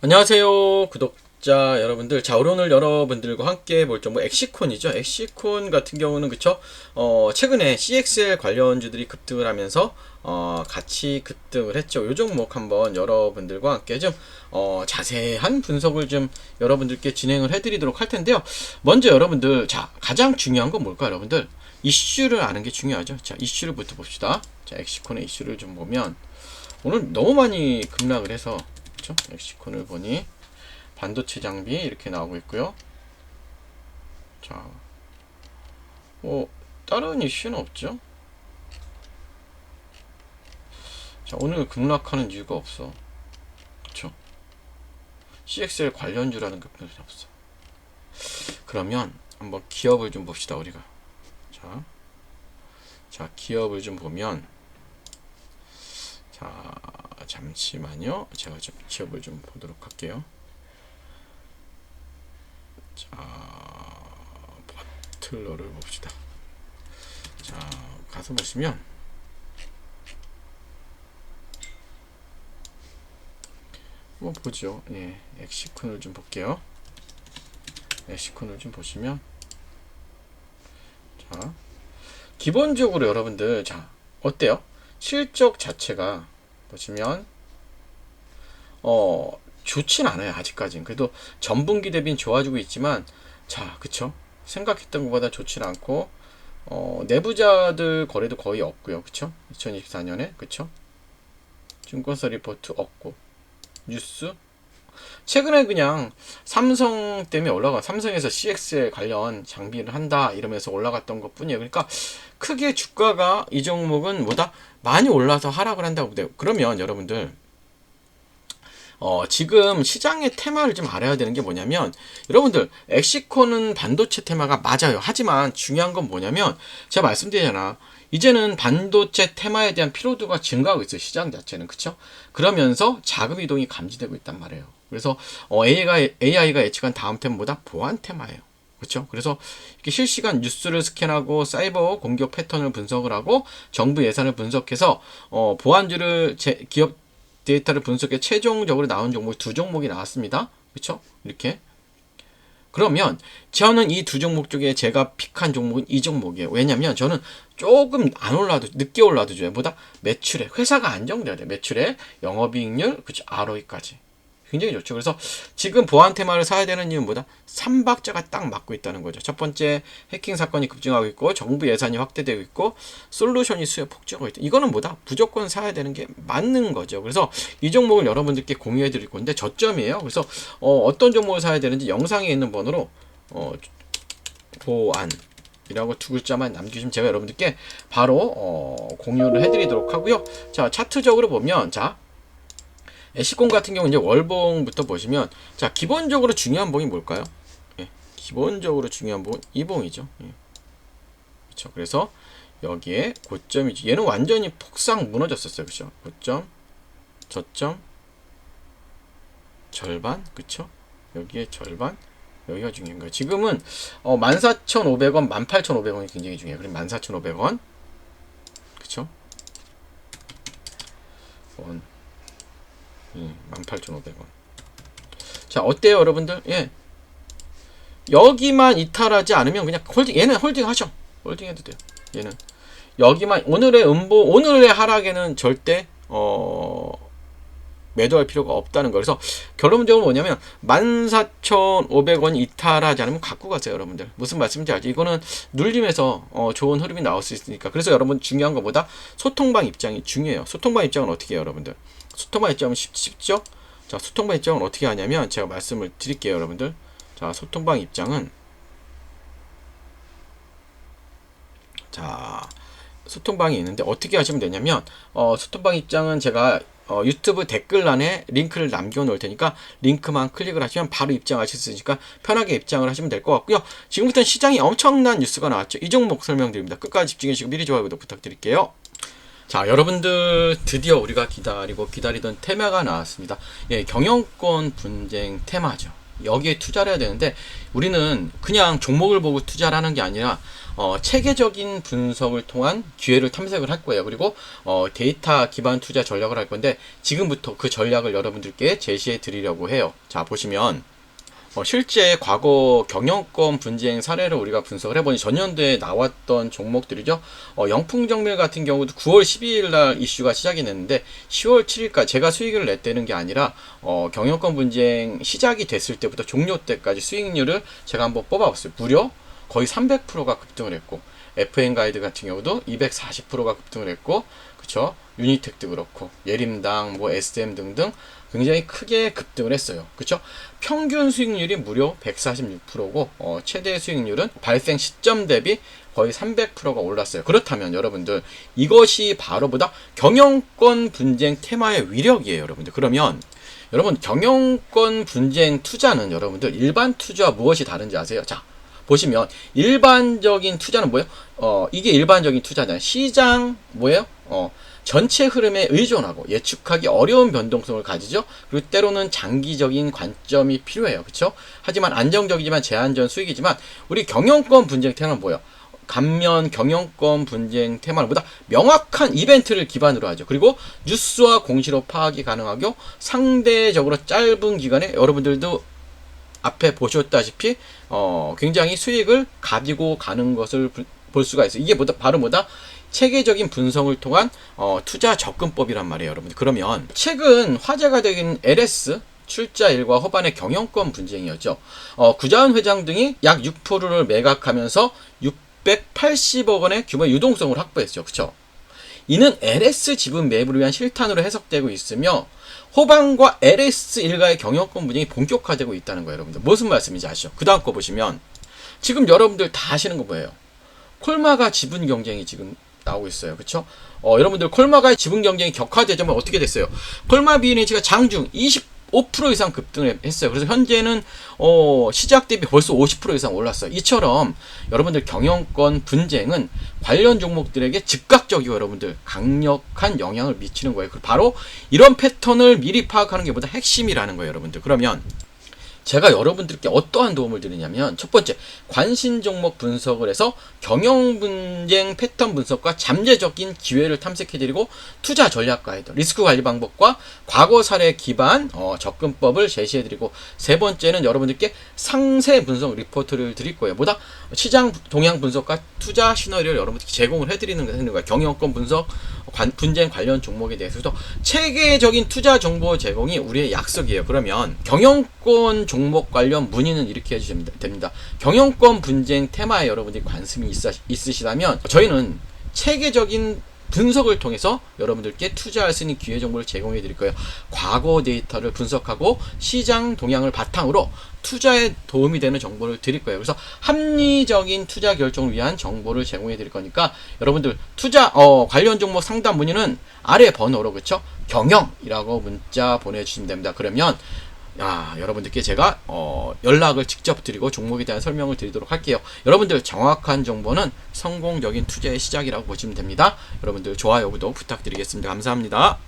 안녕하세요 구독자 여러분들. 자 오늘 여러분들과 함께 볼 종목 엑시콘이죠. 엑시콘 같은 경우는 그쵸? 어 최근에 CXL 관련주들이 급등을 하면서 어 같이 급등을 했죠. 요 종목 한번 여러분들과 함께 좀 어 자세한 분석을 좀 여러분들께 진행을 해드리도록 할 텐데요. 먼저 여러분들 자 가장 중요한 건 뭘까 여러분들? 이슈를 아는 게 중요하죠. 자 이슈를 부터 봅시다. 자 엑시콘의 이슈를 좀 보면 오늘 너무 많이 급락을 해서 그렇죠? 엑시콘을 보니 반도체 장비 이렇게 나오고 있고요. 자, 뭐 다른 이슈는 없죠. 자, 오늘 급락하는 이유가 없어. 그렇죠? CXL 관련주라는 게 별로 없어. 그러면 한번 기업을 좀 봅시다 우리가. 자, 자 기업을 좀 보면 자 잠시만요. 제가 좀 기업을 좀 보도록 할게요. 자, 버틀러를 봅시다. 자, 가서 보시면 뭐 보죠. 예, 엑시콘을 좀 볼게요. 엑시콘을 좀 보시면 자, 기본적으로 여러분들 자, 어때요? 실적 자체가 보시면 어 좋진 않아요 아직까지는. 그래도 전분기 대비는 좋아지고 있지만 자 그쵸? 생각했던 것보다 좋진 않고 어 내부자들 거래도 거의 없고요. 그쵸? 2024년에? 그쵸? 증권사 리포트 없고. 뉴스 최근에 그냥 삼성 때문에 올라가 삼성에서 CXL 관련 장비를 한다 이러면서 올라갔던 것 뿐이에요. 그러니까 크게 주가가 이 종목은 뭐다 많이 올라서 하락을 한다고 돼요. 그러면 여러분들 어, 지금 시장의 테마를 좀 알아야 되는 게 뭐냐면, 여러분들, 엑시콘은 반도체 테마가 맞아요. 하지만 중요한 건 뭐냐면, 제가 말씀드리잖아. 이제는 반도체 테마에 대한 피로도가 증가하고 있어요. 시장 자체는. 그쵸? 그러면서 자금 이동이 감지되고 있단 말이에요. 그래서, 어, AI가, AI가 예측한 다음 테마보다 보안 테마예요. 그렇죠? 그래서 이렇게 실시간 뉴스를 스캔하고 사이버 공격 패턴을 분석을 하고 정부 예산을 분석해서 어, 보안주를 제, 기업 데이터를 분석해 최종적으로 나온 종목이 두 종목이 나왔습니다. 그렇죠? 이렇게 그러면 저는 이 두 종목 중에 제가 픽한 종목은 이 종목이에요. 왜냐면 저는 조금 안 올라도 늦게 올라도 줘요. 보다 매출액 회사가 안정돼야 돼. 매출액, 영업이익률, 그렇죠? ROE까지. 굉장히 좋죠. 그래서 지금 보안 테마를 사야 되는 이유는 뭐다? 삼박자가 딱 맞고 있다는 거죠. 첫 번째 해킹 사건이 급증하고 있고 정부 예산이 확대되고 있고 솔루션이 수요 폭증하고 있다. 이거는 뭐다? 무조건 사야 되는 게 맞는 거죠. 그래서 이 종목을 여러분들께 공유해 드릴 건데 저점이에요. 그래서 어, 떤 종목을 사야 되는지 영상에 있는 번호로 어, 보안 이라고 두 글자만 남겨주시면 제가 여러분들께 바로 어, 공유를 해드리도록 하고요. 자 차트적으로 보면 자 시공 같은 경우 이제 월봉부터 보시면 자 기본적으로 중요한 봉이 뭘까요? 예, 기본적으로 중요한 봉은 이 봉이죠. 예. 그렇죠. 그래서 여기에 고점이지. 얘는 완전히 폭삭 무너졌었어요. 그렇죠? 고점, 저점, 절반, 그렇죠? 여기에 절반, 여기가 중요한 거예요. 지금은 어, 14,500원, 18,500원이 굉장히 중요해요. 그럼 14,500원, 그렇죠? 원. 18,500원. 자, 어때요, 여러분들? 예. 여기만 이탈하지 않으면 그냥 홀딩, 얘는 홀딩 하셔. 홀딩 해도 돼요. 얘는. 여기만, 오늘의 음보, 오늘의 하락에는 절대, 어, 매도할 필요가 없다는 거. 그래서 결론적으로 뭐냐면 14,500원 이탈하지 않으면 갖고 가세요, 여러분들. 무슨 말씀인지 알죠? 이거는 눌림에서 어, 좋은 흐름이 나올 수 있으니까. 그래서 여러분 중요한 것보다 소통방 입장이 중요해요. 소통방 입장은 어떻게 해요, 여러분들? 소통방 입장은 쉽, 쉽죠? 자, 소통방 입장은 어떻게 하냐면 제가 말씀을 드릴게요, 여러분들. 자, 소통방 입장은 자, 소통방이 있는데 어떻게 하시면 되냐면 어, 소통방 입장은 제가 어, 유튜브 댓글란에 링크를 남겨 놓을 테니까 링크만 클릭을 하시면 바로 입장하실 수 있으니까 편하게 입장을 하시면 될 것 같고요. 지금부터 시장이 엄청난 뉴스가 나왔죠. 이 종목 설명드립니다. 끝까지 집중해 주시고 미리 좋아요 구독 부탁드릴게요. 자, 여러분들 드디어 우리가 기다리고 기다리던 테마가 나왔습니다. 예, 경영권 분쟁 테마죠. 여기에 투자를 해야 되는데 우리는 그냥 종목을 보고 투자를 하는 게 아니라 어, 체계적인 분석을 통한 기회를 탐색을 할 거예요. 그리고 어, 데이터 기반 투자 전략을 할 건데 지금부터 그 전략을 여러분들께 제시해 드리려고 해요. 자 보시면 어, 실제 과거 경영권 분쟁 사례를 우리가 분석을 해보니 전년도에 나왔던 종목들이죠. 어, 영풍정밀 같은 경우도 9월 12일 날 이슈가 시작이 됐는데 10월 7일까지 제가 수익을 냈다는 게 아니라 어, 경영권 분쟁 시작이 됐을 때부터 종료 때까지 수익률을 제가 한번 뽑아봤어요. 무려 거의 300%가 급등을 했고 FN 가이드 같은 경우도 240%가 급등을 했고 그쵸 유니텍도 그렇고 예림당 뭐 SM 등등 굉장히 크게 급등을 했어요 그쵸 평균 수익률이 무려 146%고 어, 최대 수익률은 발생 시점 대비 거의 300%가 올랐어요 그렇다면 여러분들 이것이 바로보다 경영권 분쟁 테마의 위력이에요 여러분들 그러면 여러분 경영권 분쟁 투자는 여러분들 일반 투자와 무엇이 다른지 아세요? 자 보시면 일반적인 투자는 뭐예요? 어 이게 일반적인 투자잖아요. 시장 뭐예요? 어 전체 흐름에 의존하고 예측하기 어려운 변동성을 가지죠. 그리고 때로는 장기적인 관점이 필요해요. 그렇죠? 하지만 안정적이지만 제한전 수익이지만 우리 경영권 분쟁 테마는 뭐예요? 감면 경영권 분쟁 테마는 보다 명확한 이벤트를 기반으로 하죠. 그리고 뉴스와 공시로 파악이 가능하고 상대적으로 짧은 기간에 여러분들도 앞에 보셨다시피 어, 굉장히 수익을 가지고 가는 것을 부- 볼 수가 있어요. 이게 뭐다 바로 뭐다 체계적인 분석을 통한 어, 투자 접근법이란 말이에요, 여러분. 그러면 최근 화제가 되긴 LS 출자 일과 허반의 경영권 분쟁이었죠. 어, 구자은 회장 등이 약 6%를 매각하면서 680억 원의 규모의 유동성을 확보했죠. 그렇죠? 이는 LS 지분 매입을 위한 실탄으로 해석되고 있으며 호방과 LS 일가의 경영권 분쟁이 본격화되고 있다는 거예요, 여러분들. 무슨 말씀인지 아시죠? 그 다음 거 보시면 지금 여러분들 다 아시는 거 뭐예요? 콜마가 지분 경쟁이 지금 나오고 있어요. 그렇죠? 어, 여러분들 콜마가 지분 경쟁이 격화되자면 어떻게 됐어요? 콜마 비엔이치가 장중 25% 이상 급등을 했어요. 그래서 현재는 어, 시작 대비 벌써 50% 이상 올랐어요. 이처럼 여러분들 경영권 분쟁은 관련 종목들에게 즉각적이고 여러분들 강력한 영향을 미치는 거예요. 그 바로 이런 패턴을 미리 파악하는 게 보다 핵심이라는 거예요, 여러분들. 그러면 제가 여러분들께 어떠한 도움을 드리냐면 첫 번째 관심 종목 분석을 해서 경영 분쟁 패턴 분석과 잠재적인 기회를 탐색해드리고 투자 전략 가이드, 리스크 관리 방법과 과거 사례 기반 어, 접근법을 제시해드리고 세 번째는 여러분들께 상세 분석 리포트를 드릴 거예요. 보다 시장 동향 분석과 투자 시나리오를 여러분들께 제공을 해드리는 거예요. 경영권 분석, 관- 분쟁 관련 종목에 대해서도 체계적인 투자 정보 제공이 우리의 약속이에요. 그러면 경영권 종목 관련 문의는 이렇게 해주시면 됩니다. 경영권 분쟁 테마에 여러분들이 관심이 있으, 있으시다면 저희는 체계적인 분석을 통해서 여러분들께 투자할 수 있는 기회 정보를 제공해 드릴 거예요. 과거 데이터를 분석하고 시장 동향을 바탕으로 투자에 도움이 되는 정보를 드릴 거예요. 그래서 합리적인 투자 결정을 위한 정보를 제공해 드릴 거니까 여러분들 투자 어, 관련 종목 상담 문의는 아래 번호로 그쵸? 경영이라고 문자 보내 주시면 됩니다. 그러면 야, 여러분들께 제가 어, 연락을 직접 드리고 종목에 대한 설명을 드리도록 할게요. 여러분들 정확한 정보는 성공적인 투자의 시작이라고 보시면 됩니다. 여러분들 좋아요, 구독 부탁드리겠습니다. 감사합니다.